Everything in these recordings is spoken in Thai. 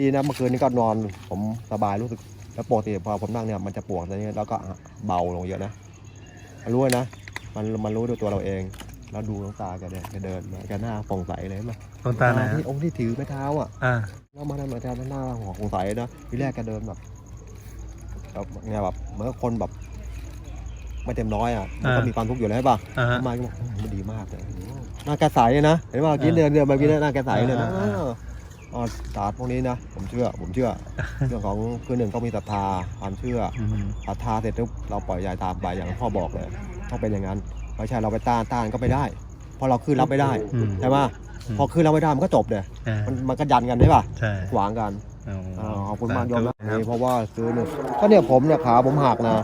ดีนะเมื่อคืนนี้ก็นอนผมสบายรู้สึก แล้วปกติพอผมนั่งเนี่ยมันจะปวดอะไรเงี้ยแล้วก็เบาลงเยอะนะมันรู้นะมันมันรู้ด้วยตัวเราเอง แล้วดูน้องตาแกเนี่ยแกเดินมาแกหน้าผ่องใสเลยเห็นไหมตรงตาไหนฮะที่องค์ที่ถือไม้เท้าอะอ่าแล้วมาทำเหมือนแกหน้าผ่องใสนะทีแรกแกเดินแบบแบบไงแบบเหมือนกับคนแบบไม่เต็มร้อยอะมันก็มีความทุกข์อยู่แล้วใช่ป่ะอ่าฮะทำไมก็บอกมันดีมากเลยหน้าแกใสเลยนะเห็นป่ะเมื่อกี้เดินเดินมาเมื่อกี้หน้าแกใสเลยนะ อ่าอ่าเอออ๋อศาสตร์พวกนี้นะ ผมเชื่อ ผมเชื่อ เรื่องของคือหนึ่งต้องมีศรัทธาความเชื่ออืมศรัทธาเสร็จปุ๊บเราปล่อยยายตามไปอย่างพ่อบอกเลยต้องเป็นอย่างนั้นไม่ใช่เราไปต้านต้านก็ไม่ได้เพราะเราคือรับไม่ได้อืมใช่ไหมพอคือรับไม่ได้มันก็จบเลยอ่ามันมันก็ยันกันใช่ป่ะใช่ขวางกันอ๋ออ่าขอบคุณมากยอมรับครับเพราะว่าซื้อเนี่ยก็เนี่ยผมเนี่ยขาผมหักนะ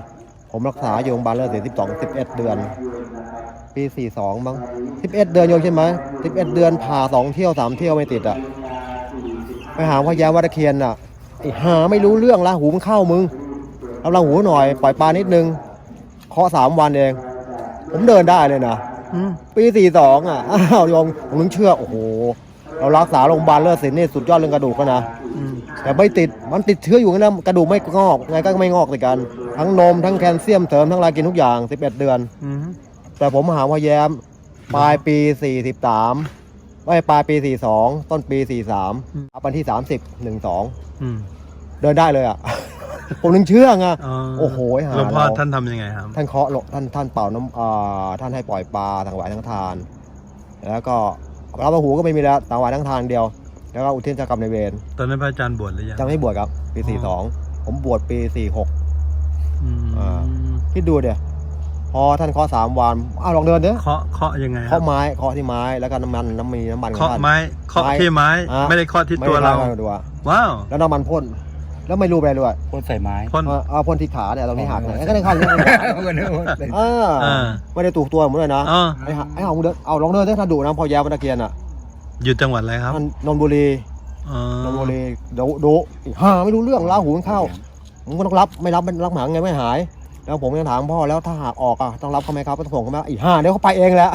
ผมรักษาอยู่โรงพยาบาลเลือดเสียสิบสองสิบเอ็ดเดือน ปีสี่สองมั้งสิบเอ็ดเดือนโยมใช่ไหมสิบเอ็ดเดือนผ่าสองเที่ยวสามเที่ยวไม่ติดอะ ไปหาพ่อแย้วัดตะเคียนอะไอ้หาไม่รู้เรื่องละหูมันเข้ามึงเราลังหูหน่อยปล่อยปลานิดนึงเคาะสามวันเอง ผมเดินได้เลยนะอืมปีสี่สองอะอ้าวโยมผมถึงเชื่อโอ้โหเรารักษาโรงพยาบาลเลือดศิลป์นี่สุดยอดเรื่องกระดูกแล้วนะอืมแต่ไม่ติดมันติดเชื้ออยู่นะกระดูกไม่งอกไงก็ไม่งอกเลยกัน ทั้งนมทั้งแคลเซียมเสริมทั้งอะไรกินทุกอย่าง11เดือนอืมแต่ผมหาว่าแย้มปลายปี43 ไม่ปลายปี 42 ต้นปี 43เอาวันที่ 30 12 อืมเดินได้เลยอะ ผมถึงเชื่อไงอ๋อโอ้โหหาหลวงพ่อเราท่านทำยังไงครับ ท่านเคาะลงท่านท่านเป่าน้ำอ่าท่านให้ปล่อยปลาทางไหวทั้งทาน แล้วก็รับหูก็ไม่มีแล้วทางไหวทั้งทานเดียว แล้วก็อุทิศเจ้ากรรมในายเวรตอนนั้นพระอาจารย์บวชหรือยังจะไม่บวชครับ ปีอ๋อ42 ผมบวชปี 46อืมอ่าคิดดูเดี๋ยว พอท่านเคาะสามวันอ้าวลองเดินเด้อเคาะเคาะยังไงครัเคาะไม้เคาะที่ไม้แล้วก็น้ำมันน้ำมีน้ำมันของเคาะท่าน ไม้เคาะไม้ที่ไม้ อะ ไม่ได้เคาะที่ไม่ตัวได้เรา ไม่ได้ดูว่าว้าวแล้วน้ำมันพ่นแล้วไม่รู้ไปอะไรด้วยพ่นใส่ไม้พ่นเออเอาพ่นที่ขาเนี่ยตรงนี้หักเนี่ยอ๋อก็ได้เข้าอย่างนี้ก็นึกว่าเป็นอ่าอ่าไม่ได้ถูกตัวผมเลยนะอ๋อไอ้ห่าไอ้ห่ามึงเดินเอาลองเดินเด้อถ้าดุนะพอแย้มวันตะเกียนอะอยู่จังหวัดอะไรครับท่านนนทบุรีอ๋อนนทบุรีดุดุอีกห่าไม่รู้เรื่องลาหูมันเข้ามึงก็ต้องรับไม่รับมันรักหมาไงไม่หาย แล้วผมยังถามพ่อแล้วถ้าหากออกอะต้องรับเขาไหมครับต้องส่งเขาไหมอีกห้าเดี๋ยวเขาไปเองแหล้ว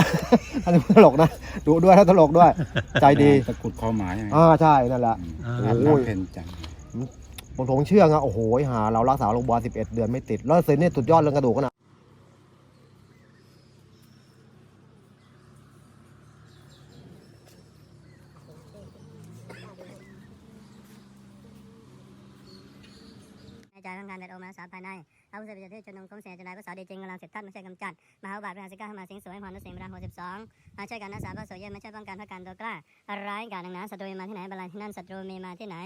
ท่านตลกนะดุด้วยแล้วตลกด้วย ใจดีตะกรุดคอหมาใช่ไหมอ่าใช่นั่นแหละ อ่ารับโอ้ยน้ำเพนจังผมผมเชื่อไงโอ้โหหาเรารักษาโรงพยาบาล11เดือนไม่ติดแล้วเซนนี่สุดยอดเรื่องกระดูกขนาดในใจของการเดินออกมาสาภายใน พระพุทธเจ้าที่ชนงคงเสียจะได้ภาษาดีจริงกำลังเสร็จท่านไม่ใช่กำจัด มหาบาทพระสิกาเข้ามาสิงสวยพรนุสิงห์ราหกสิบสองมาช่วยกันนักษาพระโสเยไม่ใช่ป้องกันพระการตัวกล้าร้ายกาจหนักหนาศัตรูมีมาที่ไหนบาลานที่นั่นศัตรูมีมาที่ไหน